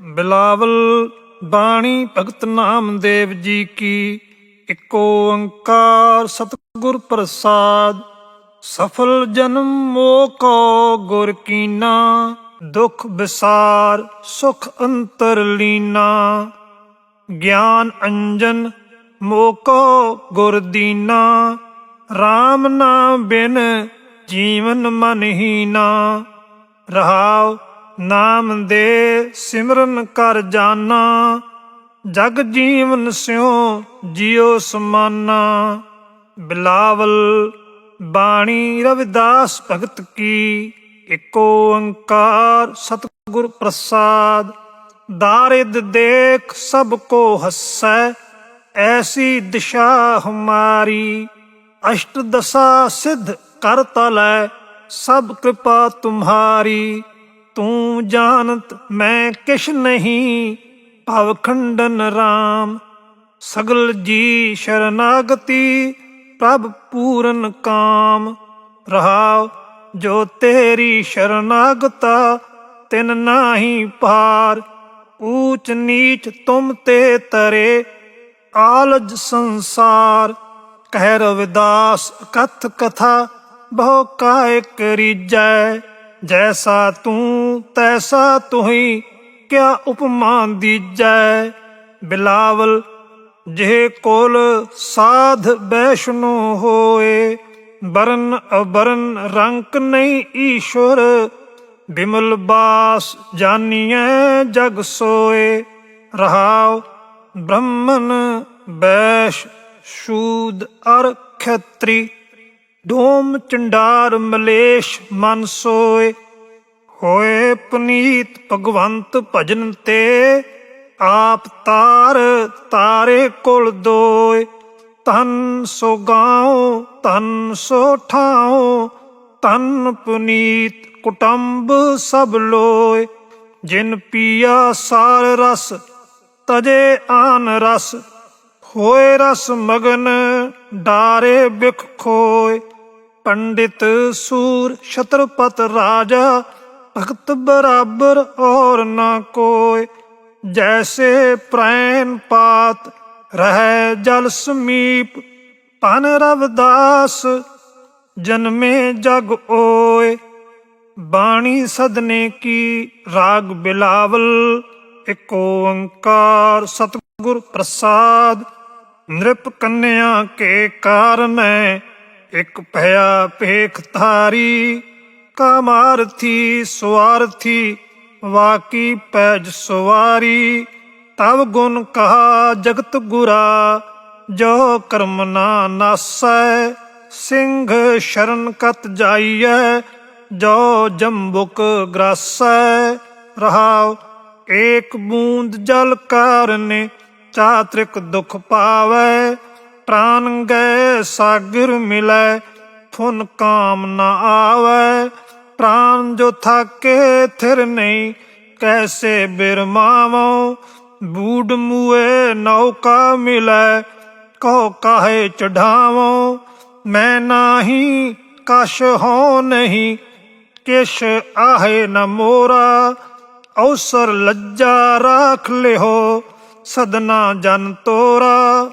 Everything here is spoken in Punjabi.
ਬਿਲਾਵਲ ਬਾਣੀ ਭਗਤ ਨਾਮਦੇਵ ਜੀ ਕੀ, ਇੱਕ ਓੰਕਾਰ ਸਤਿਗੁਰ ਪ੍ਰਸਾਦ। ਸਫਲ ਜਨਮ ਮੋਕੋ ਗੁਰ ਕੀਨਾ, ਦੁਖ ਵਿਸਾਰ ਸੁਖ ਅੰਤਰ ਲੀਨਾ। ਗਿਆਨ ਅੰਜਨ ਮੋਕੋ ਗੁਰ ਦੀਨਾ RAM ਨਾਮ ਬਿਨ ਜੀਵਨ ਮਨਹੀਨਾ ਰਹਾਉ ਨਾਮ ਦੇ ਸਿਮਰਨ ਕਰ ਜਾਨਾ। ਜਗ ਜੀਵਨ ਸਿਉ ਜਿਉ ਸਮਾਨਾ। ਬਿਲਾਵਲ ਬਾਣੀ ਰਵਿਦਾਸ ਭਗਤ ਕੀ, ਇਕ ਓੰਕਾਰ ਸਤਿਗੁਰ ਪ੍ਰਸਾਦ। ਦਾਰਿਦ ਦੇਖ ਸਭ ਕੋ ਹੱਸੈ, ਐਸੀ ਦਿਸ਼ਾ ਹਮਾਰੀ। ਅਸ਼ਟ ਦਸ਼ਾ ਸਿਧ ਕਰ ਤਲੈ, ਸਭ ਕਿਰਪਾ ਤੁਮਾਰੀ। ਤੂੰ ਜਾਣਤ ਮੈਂ ਕਿਛ ਨਹੀਂ, ਭਵ ਖੰਡਨ RAM ਸਗਲ ਜੀ ਸ਼ਰਨਾਗਤੀ, ਪ੍ਰਭ ਪੂਰਨ ਕਾਮ। ਰਹਾਉ ਜੋ ਤੇਰੀ ਸ਼ਰਨਾਗਤਾ, ਤਿਨ ਨਾਹੀ ਪਾਰ ਊਚ ਨੀਚ ਤੁਮ ਤੇ ਤਰੇ, ਆਲਜ ਸੰਸਾਰ। ਕਹਿ ਰਵਿਦਾਸ ਕਥ ਕਥਾ, ਬਹੁ ਕਾਇ ਕਰੀਜੈ। ਜੈਸਾ ਤੂੰ, ਤੈਸਾ ਤੁਹੀ, ਕਿਆ ਉਪਮਾ ਦੀਜੈ ਬਿਲਾਵਲ, ਜਿਹੇ ਕੋਲ ਸਾਧ ਬੈਸ਼ਨੋ ਹੋਏ, ਬਰਨ ਅਬਰਨ ਰੰਕ ਨਹੀਂ ਈਸ਼ਵਰ, ਬਿਮਲ ਬਾਸ ਜਾਨੀਐ ਜਗ ਸੋਏ। ਰਹਾਉ ਬ੍ਰਹਮਨ ਬੈਸ਼, ਸ਼ੂਦ ਅਰ ਖਤਰੀ। ਡੋਮ ਚੰਡਾਰ ਮਲੇਸ਼ ਮਨ ਸੋਏ। ਹੋਏ ਪੁਨੀਤ ਭਗਵੰਤ ਭਜਨ ਤੇ, ਆਪ ਤਾਰ ਤਾਰੇ ਕੁਲ ਦੋਏ। ਤਨ ਸੋ ਗਾਉ ਤਨ ਸੋ ਠਾਉ ਤਨ ਪੁਨੀਤ ਕੁਟੰਬ ਸਭ ਲੋਏ। ਜਿਨ ਪੀਆ ਸਾਰ ਰਸ, ਤਜੇ ਆਨ ਰਸ। ਹੋਏ ਰਸ ਮਗਨ, ਡਾਰੇ ਬਿਖ ਖੋਏ। ਪੰਡਿਤ ਸੂਰ ਛਤਰਪਤ ਰਾਜਾ, ਭਗਤ ਬਰਾਬਰ ਔਰ ਨਾ ਕੋਏ ਜੈਸੇ ਪ੍ਰੈਨ ਪਾਤ ਰਹਿ ਜਲ ਸਮੀਪ ਪਨ ਰਵਦਾਸ ਜਨਮੇ ਜਗ ਓਏ ਬਾਣੀ ਸਦਨੇ ਕੀ ਰਾਗ ਬਿਲਾਵਲ, ਇੱਕ ਓੰਕਾਰ ਸਤਿਗੁਰ ਪ੍ਰਸਾਦ। ਨ੍ਰਿਪ ਕੰਨਿਆ ਕੇ ਕਾਰਨੈ ਇੱਕ ਭਇਆ ਭੇਖ ਧਾਰੀ, ਕਾਮਾਰਥੀ ਸਵਾਰਥੀ ਵਾਕੀ ਪੈਜ ਸਵਾਰੀ, ਤਵ ਗੁਣ ਕਹਾ ਜਗਤ ਗੁਰਾ, ਜੋ ਕਰਮ ਨਾ ਨਾਸੈ, ਸਿੰਘ ਸ਼ਰਨ ਕਤ ਜਾਈਐ, ਜੋ ਜੰਬੁਕ ਗ੍ਰਾਸੈ। ਰਹਾਉ, ਏਕ ਬੂੰਦ ਜਲ ਕਾਰਨੇ, ਚਾਤ੍ਰਿਕ ਦੁਖ ਪਾਵੈ ਪ੍ਰਾਨ ਗਏ ਸਾਗਰ ਮਿਲੈ ਫੁਨ ਕਾਮ ਨ ਆਵੈ। ਪ੍ਰਾਨ ਜੋ ਥਾਕੇ ਥਿਰ ਨਹੀਂ, ਕੈਸੇ ਬਿਰਮਾਵੋ ਬੂਡ ਮੂਏ ਨੌਕਾ ਮਿਲੈ, ਕਹੋ ਕਾਹੇ ਚਢਾਵੋ ਮੈਂ ਨਾਹੀ ਕਸ਼ ਹੋ ਨਹੀਂ, ਕਿਛ ਆਹੇ ਨ ਮੋਰਾ। ਔਸਰ ਲੱਜਾ ਰਾਖ ਲਿਓ ਸਦਨਾ ਜਨ ਤੋਰਾ।